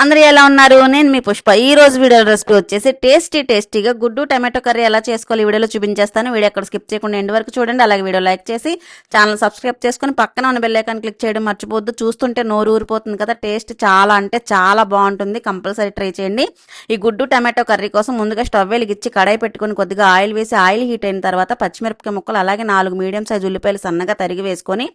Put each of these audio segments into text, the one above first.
అందరూ ఎలా ఉన్నారు? నేను మీ పుష్ప. ఈ రోజు వీడియో రెసిపీ వచ్చేసి టేస్టీ టేస్టీగా గుడ్డు టమాటో కర్రీ ఎలా చేసుకోవాలి ఈ వీడియోలో చూపించేస్తాను. వీడియో ఎక్కడ స్కిప్ చేయకుండా ఎండ్ వరకు చూడండి. అలాగే వీడియో లైక్ చేసి ఛానల్ సబ్స్క్రైబ్ చేసుకుని పక్కన ఉన్న బెల్లైకాన్ క్లిక్ చేయడం మర్చిపోద్దు చూస్తుంటే నోరు ఊరిపోతుంది కదా. టేస్ట్ చాలా అంటే చాలా బాగుంటుంది. కంపల్సరీ ట్రై చేయండి. ఈ గుడ్డు టమాటో కర్రీ కోసం ముందుగా స్టవ్ వెలిగించి కడాయి పెట్టుకొని కొద్దిగా ఆయిల్ వేసి ఆయిల్ హీట్ అయిన తర్వాత పచ్చిమిరపకాయ ముక్కలు అలాగే నాలుగు మీడియం సైజ్ ఉల్లిపాయలు సన్నగా తరిగి వేసుకొని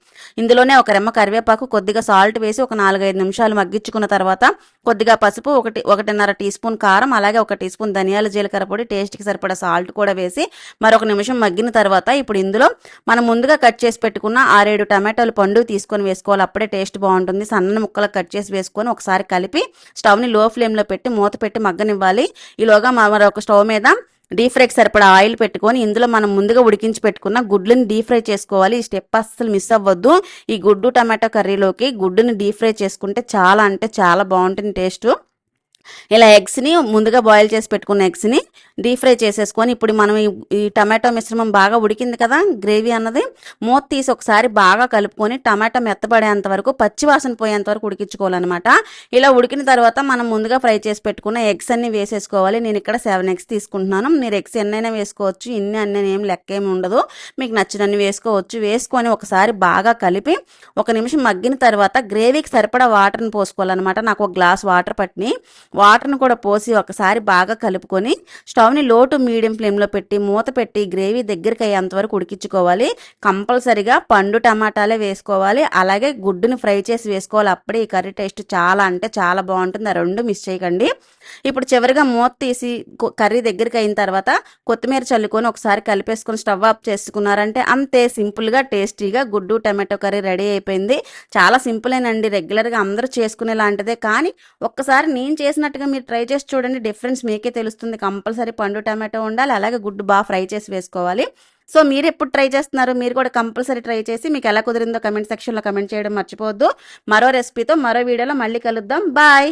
ఇందులోనే ఒక రెమ్మ కరివేపాకు కొద్దిగా సాల్ట్ వేసి ఒక నాలుగైదు నిమిషాలు మగ్గించుకున్న తర్వాత కొద్దిగా పసుపు ఒకటి ఒకటిన్నర టీ స్పూన్ కారం అలాగే ఒక టీ స్పూన్ ధనియాల జీలకర్ర పొడి టేస్ట్కి సరిపడా సాల్ట్ కూడా వేసి మరొక నిమిషం మగ్గిన తర్వాత ఇప్పుడు ఇందులో మనం ముందుగా కట్ చేసి పెట్టుకున్న ఆరేడు టమాటాలు పండు తీసుకొని వేసుకోవాలి. అప్పుడే టేస్ట్ బాగుంటుంది. సన్న ముక్కలు కట్ చేసి వేసుకొని ఒకసారి కలిపి స్టవ్ని లో ఫ్లేమ్లో పెట్టి మూత పెట్టి మగ్గనివ్వాలి. ఈలోగా మరొక స్టవ్ మీద డీప్ ఫ్రైకి సరిపడా ఆయిల్ పెట్టుకొని ఇందులో మనం ముందుగా ఉడికించి పెట్టుకున్న గుడ్లను డీప్ ఫ్రై చేసుకోవాలి. ఈ స్టెప్ అస్సలు మిస్ అవ్వద్దు. ఈ గుడ్డు టమాటో కర్రీలోకి గుడ్డుని డీప్ ఫ్రై చేసుకుంటే చాలా అంటే చాలా బాగుంటుంది టేస్ట్. ఇలా ఎగ్స్ని ముందుగా బాయిల్ చేసి పెట్టుకున్న ఎగ్స్ని డీప్ ఫ్రై చేసేసుకొని ఇప్పుడు మనం ఈ- టమాటో మిశ్రమం బాగా ఉడికింది కదా గ్రేవీ అన్నది మూత తీసి ఒకసారి బాగా కలుపుకొని టమాటా మెత్తబడేంత వరకు పచ్చివాసన పోయేంత వరకు ఉడికించుకోవాలన్నమాట. ఇలా ఉడికిన తర్వాత మనం ముందుగా ఫ్రై చేసి పెట్టుకున్న ఎగ్స్ అన్ని వేసేసుకోవాలి. నేను ఇక్కడ సెవెన్ ఎగ్స్ తీసుకుంటున్నాను. మీరు ఎగ్స్ ఎన్నైనా వేసుకోవచ్చు. ఇన్ని అన్నీ ఏం లెక్క ఏమి ఉండదు. మీకు నచ్చినన్ని వేసుకోవచ్చు. వేసుకొని ఒకసారి బాగా కలిపి ఒక నిమిషం మగ్గిన తర్వాత గ్రేవీకి సరిపడా వాటర్ని పోసుకోవాలన్నమాట. నాకు ఒక గ్లాస్ వాటర్ పట్టిని. వాటర్ని కూడా పోసి ఒకసారి బాగా కలుపుకొని స్టవ్ని లో టు మీడియం ఫ్లేమ్లో పెట్టి మూత పెట్టి గ్రేవీ దగ్గరికి అయ్యేంత వరకు ఉడికించుకోవాలి. కంపల్సరిగా పండు టమాటాలే వేసుకోవాలి. అలాగే గుడ్డుని ఫ్రై చేసి వేసుకోవాలి. అప్పుడే ఈ కర్రీ టేస్ట్ చాలా అంటే చాలా బాగుంటుంది. ఆ రెండు మిస్ చేయకండి. ఇప్పుడు చివరిగా మూత తీసి కర్రీ దగ్గరికి అయిన తర్వాత కొత్తిమీర చల్లుకొని ఒకసారి కలిపేసుకొని స్టవ్ ఆఫ్ చేసుకున్నారంటే అంతే సింపుల్గా టేస్టీగా గుడ్డు టమాటో కర్రీ రెడీ అయిపోయింది. చాలా సింపులేనండి. రెగ్యులర్గా అందరూ చేసుకునే లాంటిదే కానీ ఒక్కసారి నేను చేసిన చేస్తున్నట్టుగా మీరు ట్రై చేసి చూడండి. డిఫరెన్స్ మీకే తెలుస్తుంది. కంపల్సరీ పండు టమాటో ఉండాలి. అలాగే గుడ్డు బాగా ఫ్రై చేసి వేసుకోవాలి. సో మీరు ఎప్పుడు ట్రై చేస్తున్నారు? మీరు కూడా కంపల్సరీ ట్రై చేసి మీకు ఎలా కుదిరిందో కమెంట్ సెక్షన్లో కమెంట్ చేయడం మర్చిపోవద్దు. మరో రెసిపీతో మరో వీడియోలో మళ్ళీ కలుద్దాం. బాయ్